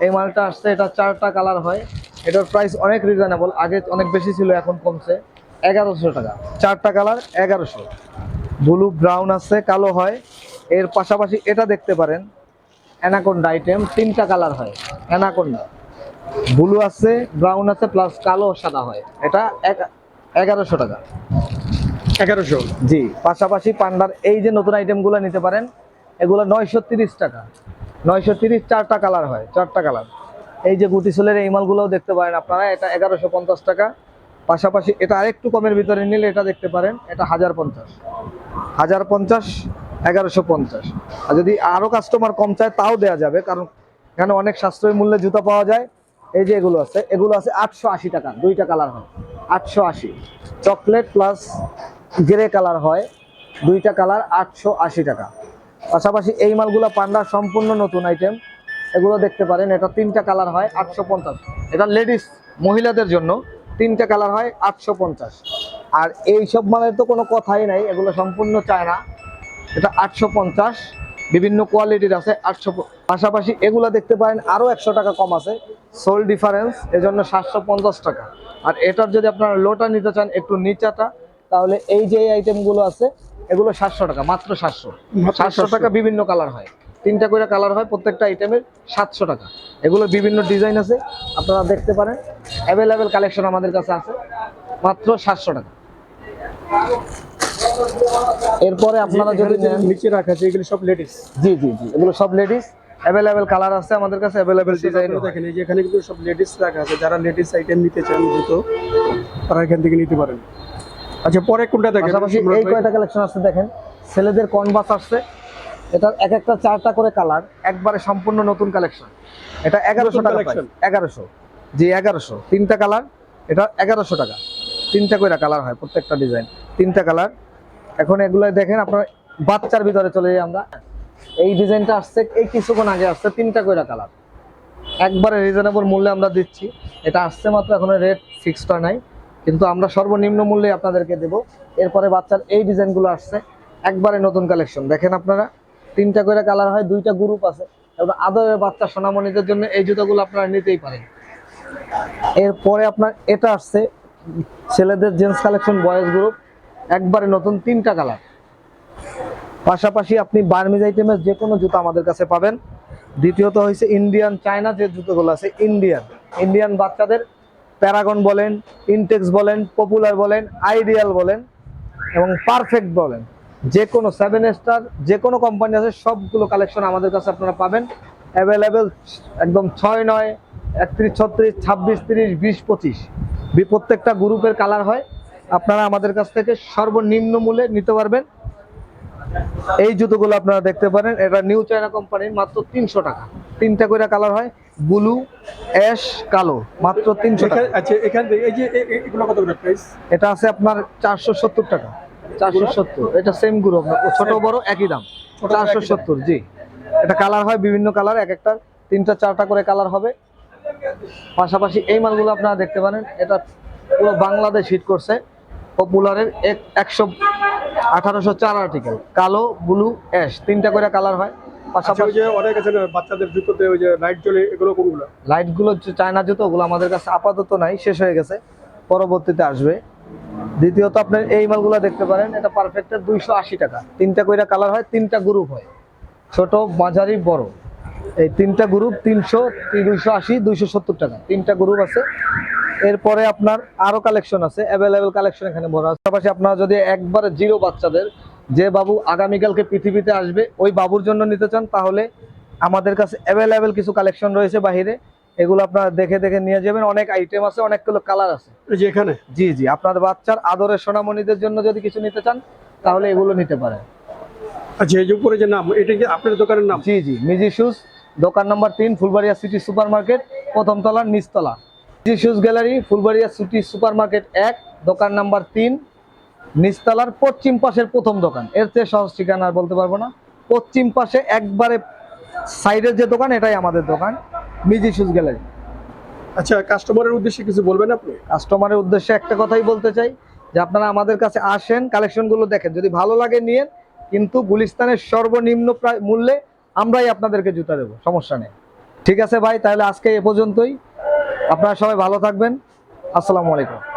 এই মালটা আসছে এটা চারটা কালার হয়। এটার প্রাইস অনেক রিজনেবল আগে অনেক বেশি ছিল এখন কমছে। এগারোশো টাকা। চারটা কালার এগারোশো। ব্লু ব্রাউন আছে কালো হয়। এর পাশাপাশি এটা দেখতে পারেন অ্যানাকোন্ডা আইটেম তিনটা কালার হয় অ্যানাকোন্ডা ব্লু আছে ব্রাউন আছে প্লাস কালো সাদা হয়। এটা এগারোশো টাকা। এগারোশো? জি পাশাপাশি পান্ডার এই যে নতুন আইটেমগুলো নিতে পারেন এগুলো নয়শো তিরিশ টাকা। নয়শো তিরিশ, চারটা কালার হয়, চারটা কালার। এই যে গুটি সোলের এই মালগুলোও দেখতে পারেন আপনারা, এটা এগারোশো পঞ্চাশ টাকা। পাশাপাশি এটা আরেকটু কমের ভিতরে নিলে এটা দেখতে পারেন, এটা হাজার পঞ্চাশ। হাজার পঞ্চাশ, এগারোশো পঞ্চাশ। আর যদি আরও কাস্টমার কম চায়, তাও দেওয়া যাবে, কারণ এখানে অনেক সাশ্রয়ী মূল্যে জুতা পাওয়া যায়। এই যে এগুলো আছে এগুলো আছে আটশো আশি টাকা, দুইটা কালার হয়, আটশো আশি। চকলেট প্লাস গ্রে কালার হয়, দুইটা কালার আটশো আশি টাকা। পাশাপাশি এই মালগুলো পান্ডার সম্পূর্ণ নতুন আইটেম এগুলো দেখতে পারেন, এটা তিনটা কালার হয়, আটশো পঞ্চাশ। এটা লেডিস মহিলাদের জন্য তিনটা কালার হয়, আটশো পঞ্চাশ। আর এই সব মালের তো কোনো কথাই নাই, এগুলো সম্পূর্ণ চায়না। এটা আটশো পঞ্চাশ, বিভিন্ন কোয়ালিটির আছে, আটশো পাশাপাশি এগুলো দেখতে পারেন আরও একশো টাকা কম আছে সোল ডিফারেন্স এজন্য সাতশো পঞ্চাশ টাকা। আর এটার যদি আপনারা লোটা নিতে চান, একটু নিচাটা, তাহলে এই যে আইটেমগুলো আছে এগুলো সাতশো টাকা মাত্র সাতশো। সাতশো টাকা বিভিন্ন কালার হয়। তিনটা করে কালার হয় প্রত্যেকটা আইটেমের সাতশো টাকা। এগুলো বিভিন্ন ডিজাইন আছে আপনারা দেখতে পারেন। অ্যাভেলেবেল কালেকশন আমাদের কাছে আছে মাত্র সাতশো টাকা। এরপরে আপনারা যদি নিচে রাখা আছে এগুলো সব লেডিস জি জি জি এগুলো সব লেডিস অ্যাভেলেবেল কালার আছে আমাদের কাছে অ্যাভেলেবেল ডিজাইন দেখেন এই যে এখানে কিন্তু সব লেডিস রাখা আছে। যারা লেডিস আইটেম নিতে চান জুতো তারা এখান থেকে নিতে পারেন। আচ্ছা পরে কোনটা দেখেন? পাশাপাশি এই কয়টা কালেকশন আছে দেখেন? ছেলেদের কনভার্স আসছে। এটা এক একটা চারটা করে কালার একবারে সম্পূর্ণ নতুন কালেকশন এটা এগারোশো টাকা? এগারোশো। জি এগারোশো। তিনটা কালার এটা এগারোশো টাকা। তিনটা করে কালার হয় প্রত্যেকটা ডিজাইন তিনটা কালার এখন এগুলো দেখেন আপনার বাচ্চার ভিতরে চলে যাই আমরা। এই ডিজাইনটা আসছে এই কিছুক্ষণ আগে আসছে তিনটা করে কালার একবারে রিজনেবল মূল্যে আমরা দিচ্ছি। এটা আসছে মাত্র এখনও রেট ফিক্সড নাই। কিন্তু আমরা সর্বনিম্ন মূল্যে আপনাদেরকে দেব। এরপরে বাচ্চার এই ডিজাইনগুলো আসছে। একবারে নতুন কালেকশন। দেখেন আপনারা, তিনটা করে কালার হয়, দুইটা গ্রুপ আছে। এবং আদরের বাচ্চা সোনামণিদের জন্য এই জুতোগুলো আপনারা নিতেই পারেন। এরপরে আপনার এটা আসছে, ছেলেদের জেন্টস কালেকশন, বয়েজ গ্রুপ। একবারে নতুন তিনটা কালার। পাশাপাশি আপনি বার্মিজ আইটেমের যে কোনো জুতো আমাদের কাছে পাবেন। দ্বিতীয়ত হয়েছে ইন্ডিয়ান, চায়না যে জুতোগুলো আছে, ইন্ডিয়ান। ইন্ডিয়ান বাচ্চাদের প্যারাগন বলেন, ইনটেক্স বলেন, পপুলার বলেন, আইডিয়াল বলেন এবং পারফেক্ট বলেন। যে কোনো সেভেন স্টার যে কোনো কোম্পানি আছে, সবগুলো কালেকশন আমাদের কাছে আপনারা পাবেন। অ্যাভেলেবেল একদম ছয় নয়, একত্রিশ, ছত্রিশ, ছাব্বিশ, তিরিশ, বিশ, পঁচিশ। প্রত্যেকটা গ্রুপের কালার হয়। আপনারা আমাদের কাছ থেকে সর্বনিম্ন মূল্যে নিতে পারবেন। এই জুতোগুলো আপনারা দেখতে পারেন। এটা নিউ চায়না কোম্পানির মাত্র তিনশো টাকা। তিনটা করে কালার হয় ব্লু অ্যাশ কালো মাত্র তিনশো টাকা। আচ্ছা এখান থেকে এই যে এগুলো কত করে প্রাইস এটা আছে আপনার চারশো সত্তর টাকা। চারশো সত্তর। এটা সেম গ্রুপ ছোট বড় একই দাম। চারশো সত্তর জি। এটা কালার হয় বিভিন্ন কালার এক একটা তিনটা চারটা করে কালার হবে। পাশাপাশি এই মালগুলো আপনারা দেখতে পারেন এটা পুরো বাংলাদেশ হিট করছে। পপুলারের এক একশো আঠারোশো চার আর্টিকেল কালো ব্লু অ্যাশ তিনটা করে কালার হয়। আচ্ছা পাশাপাশি অনেক আছে বাচ্চাদের জুতোতে ওই যে লাইট জ্বলে এগুলো কোনগুলো? লাইটগুলো যে চায়না জুতো ওগুলো আমাদের কাছে আপাতত নাই শেষ হয়ে গেছে পরবর্তীতে আসবে। দ্বিতীয়ত আপনার এই মালগুলো দেখতে পারেন এটা পারফেক্টের দুইশো আশি টাকা। তিনটা কইরা কালার হয় তিনটা গ্রুপ হয়। ছোট মাঝারি বড়। এই তিনটা গ্রুপ তিনশো দুইশো আশি দুইশো সত্তর টাকা। তিনটা গ্রুপ আছে। এরপরে আপনার আরও কালেকশন আছে অ্যাভেলেবেল কালেকশন এখানে ভরা আছে। পাশাপাশি আপনারা যদি একবারে জিরো বাচ্চাদের যে বাবু আগামীকালকে পৃথিবীতে আসবে ওই বাবুর জন্য নিতে চান তাহলে আমাদের কাছে অ্যাভেলেবেল কিছু কালেকশন রয়েছে বাহিরে। এগুলো আপনারা দেখে দেখে নিয়ে যাবেন। অনেক আইটেম আছে অনেকগুলো কালার আছে। এখানে? জি জি। আপনার বাচ্চার আদরের সোনামণিদের জন্য যদি কিছু নিতে চান তাহলে এগুলো নিতে পারেন। আচ্ছা এই যে উপরে যে নাম এটা কি আপনার দোকানের নাম? জি জি। মিজি শুজ দোকান নাম্বার তিন ফুলবাড়িয়া সিটি সুপার মার্কেট প্রথম তলার নিচতলা Miji shoes gallery Fulbaria city super market এক দোকান নাম্বার তিন নিচতলার পশ্চিম পাশের প্রথম দোকান। এর চেয়ে সহজ ঠিকানা আর বলতে পারব না। পশ্চিম পাশে একবারে সাইডের যে দোকান এটাই আমাদের দোকান মিজি শুজ গ্যালারি আচ্ছা কাস্টমারের উদ্দেশ্যে কিছু বলবেন আপনি? কাস্টমারের উদ্দেশ্যে একটা কথাই বলতে চাই যে আপনারা আমাদের কাছে আসেন কালেকশনগুলো দেখেন। যদি ভালো লাগে নিয়েন। কিন্তু গুলিস্তানের সর্বনিম্ন প্রায় মূল্যে আমরাই আপনাদেরকে জুতা দেবো, সমস্যা নেই। ঠিক আছে ভাই, তাহলে আজকে এ পর্যন্তই। আপনারা সবাই ভালো থাকবেন। আসসালামু আলাইকুম।